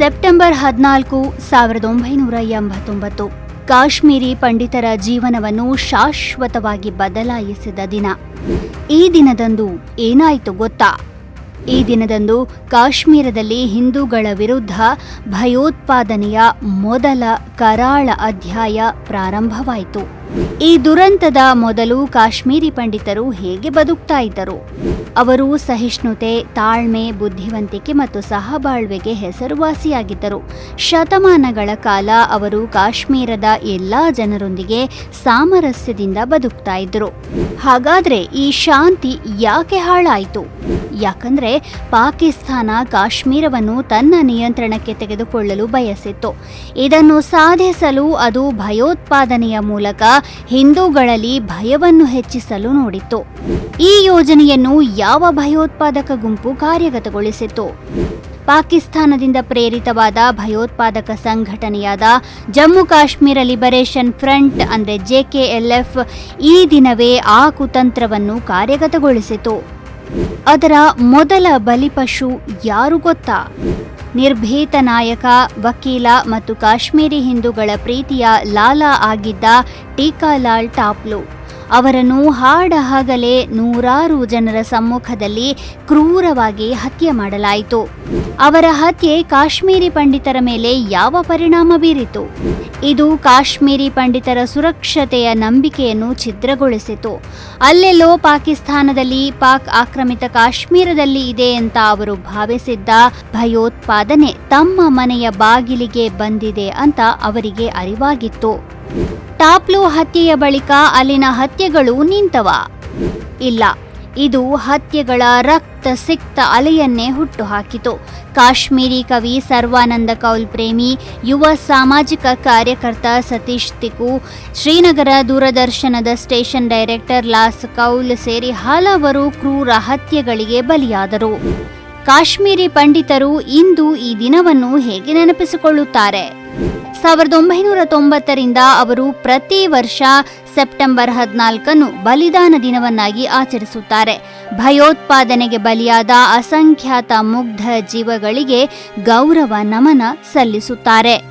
September ಹದಿನಾಲ್ಕು, ಸಾವಿರದ ಒಂಬೈನೂರ ಎಂಬತ್ತೊಂಬತ್ತು. ಕಾಶ್ಮೀರಿ ಪಂಡಿತರ ಜೀವನವನ್ನು ಶಾಶ್ವತವಾಗಿ ಬದಲಾಯಿಸಿದ ದಿನ. ಈ ದಿನದಂದು ಏನಾಯಿತು ಗೊತ್ತಾ? ಈ ದಿನದಂದು ಕಾಶ್ಮೀರದಲ್ಲಿ ಹಿಂದೂಗಳ ವಿರುದ್ಧ ಭಯೋತ್ಪಾದನೆಯ ಮೊದಲ ಕರಾಳ ಅಧ್ಯಾಯ ಪ್ರಾರಂಭವಾಯಿತು. ಈ ದುರಂತದ ಮೊದಲು ಕಾಶ್ಮೀರಿ ಪಂಡಿತರು ಹೇಗೆ ಬದುಕ್ತಾ ಇದ್ದರು? ಅವರು ಸಹಿಷ್ಣುತೆ, ತಾಳ್ಮೆ, ಬುದ್ಧಿವಂತಿಕೆ ಮತ್ತು ಸಹಬಾಳ್ವೆಗೆ ಹೆಸರುವಾಸಿಯಾಗಿದ್ದರು. ಶತಮಾನಗಳ ಕಾಲ ಅವರು ಕಾಶ್ಮೀರದ ಎಲ್ಲ ಜನರೊಂದಿಗೆ ಸಾಮರಸ್ಯದಿಂದ ಬದುಕ್ತಾ ಇದ್ದರು. ಹಾಗಾದ್ರೆ ಈ ಶಾಂತಿ ಯಾಕೆ ಹಾಳಾಯಿತು? ಯಾಕಂದ್ರೆ ಪಾಕಿಸ್ತಾನ ಕಾಶ್ಮೀರವನ್ನು ತನ್ನ ನಿಯಂತ್ರಣಕ್ಕೆ ತೆಗೆದುಕೊಳ್ಳಲು ಬಯಸಿತ್ತು. ಇದನ್ನು ಸಾಧಿಸಲು ಅದು ಭಯೋತ್ಪಾದನೆಯ ಮೂಲಕ ಹಿಂದೂಗಳಲ್ಲಿ ಭಯವನ್ನು ಹೆಚ್ಚಿಸಲು ನೋಡಿತ್ತು. ಈ ಯೋಜನೆಯನ್ನು ಯಾವ ಭಯೋತ್ಪಾದಕ ಗುಂಪು ಕಾರ್ಯಗತಗೊಳಿಸಿತು ಪಾಕಿಸ್ತಾನದಿಂದ ಪ್ರೇರಿತವಾದ ಭಯೋತ್ಪಾದಕ ಸಂಘಟನೆಯಾದ ಜಮ್ಮು ಕಾಶ್ಮೀರ ಲಿಬರೇಷನ್ ಫ್ರಂಟ್ ಅಂದರೆ ಜೆಕೆಎಲ್ಎಫ್ ಈ ದಿನವೇ ಆ ಕುತಂತ್ರವನ್ನು ಕಾರ್ಯಗತಗೊಳಿಸಿತು. ಅದರ ಮೊದಲ ಬಲಿಪಶು ಯಾರು ಗೊತ್ತಾ? ನಿರ್ಭೀತ ನಾಯಕ ವಕೀಲ ಮತ್ತು ಕಾಶ್ಮೀರಿ ಹಿಂದೂಗಳ ಪ್ರೀತಿಯ ಲಾಲಾ ಆಗಿದ್ದ ಟೀಕಾಲಾಲ್ ಟಾಪ್ಲು. ಅವರನ್ನು ಹಾಡಹಗಲೇ ನೂರಾರು ಜನರ ಸಮ್ಮುಖದಲ್ಲಿ ಕ್ರೂರವಾಗಿ ಹತ್ಯೆ ಮಾಡಲಾಯಿತು. ಅವರ ಹತ್ಯೆ ಕಾಶ್ಮೀರಿ ಪಂಡಿತರ ಮೇಲೆ ಯಾವ ಪರಿಣಾಮ ಬೀರಿತು? ಇದು ಕಾಶ್ಮೀರಿ ಪಂಡಿತರ ಸುರಕ್ಷತೆಯ ನಂಬಿಕೆಯನ್ನು ಛಿದ್ರಗೊಳಿಸಿತು. ಅಲ್ಲೆಲ್ಲೋ ಪಾಕಿಸ್ತಾನದಲ್ಲಿ ಪಾಕ್ ಆಕ್ರಮಿತ ಕಾಶ್ಮೀರದಲ್ಲಿ ಇದೆ ಅಂತ ಅವರು ಭಾವಿಸಿದ್ದ ಭಯೋತ್ಪಾದನೆ ತಮ್ಮ ಮನೆಯ ಬಾಗಿಲಿಗೆ ಬಂದಿದೆ ಅಂತ ಅವರಿಗೆ ಅರಿವಾಗಿತ್ತು. ಟಾಪ್ಲು ಹತ್ಯೆಯ ಬಳಿಕ ಅಲ್ಲಿನ ಹತ್ಯೆಗಳು ನಿಂತವ. ಇಲ್ಲ, ಇದು ಹತ್ಯೆಗಳ ರಕ್ತ ಸಿಕ್ತ ಅಲೆಯನ್ನೇ ಹುಟ್ಟುಹಾಕಿತು. ಕಾಶ್ಮೀರಿ ಕವಿ ಸರ್ವಾನಂದ ಕೌಲ್ ಪ್ರೇಮಿ, ಯುವ ಸಾಮಾಜಿಕ ಕಾರ್ಯಕರ್ತ ಸತೀಶ್ ತಿಕು ಶ್ರೀನಗರ ದೂರದರ್ಶನದ ಸ್ಟೇಷನ್ ಡೈರೆಕ್ಟರ್ ಲಾಸ್ ಕೌಲ್ ಸೇರಿ ಹಲವರು ಕ್ರೂರ ಹತ್ಯೆಗಳಿಗೆ ಬಲಿಯಾದರು. ಕಾಶ್ಮೀರಿ ಪಂಡಿತರು ಇಂದು ಈ ದಿನವನ್ನು ಹೇಗೆ ನೆನಪಿಸಿಕೊಳ್ಳುತ್ತಾರೆ? ಸಾವಿರದ ಒಂಬೈನೂರ ತೊಂಬತ್ತರಿಂದ ಅವರು ಪ್ರತಿ ವರ್ಷ ಸೆಪ್ಟೆಂಬರ್ ಹದಿನಾಲ್ಕನ್ನು ಬಲಿದಾನ ದಿನವನ್ನಾಗಿ ಆಚರಿಸುತ್ತಾರೆ. ಭಯೋತ್ಪಾದನೆಗೆ ಬಲಿಯಾದ ಅಸಂಖ್ಯಾತ ಮುಗ್ಧ ಜೀವಗಳಿಗೆ ಗೌರವ ನಮನ ಸಲ್ಲಿಸುತ್ತಾರೆ.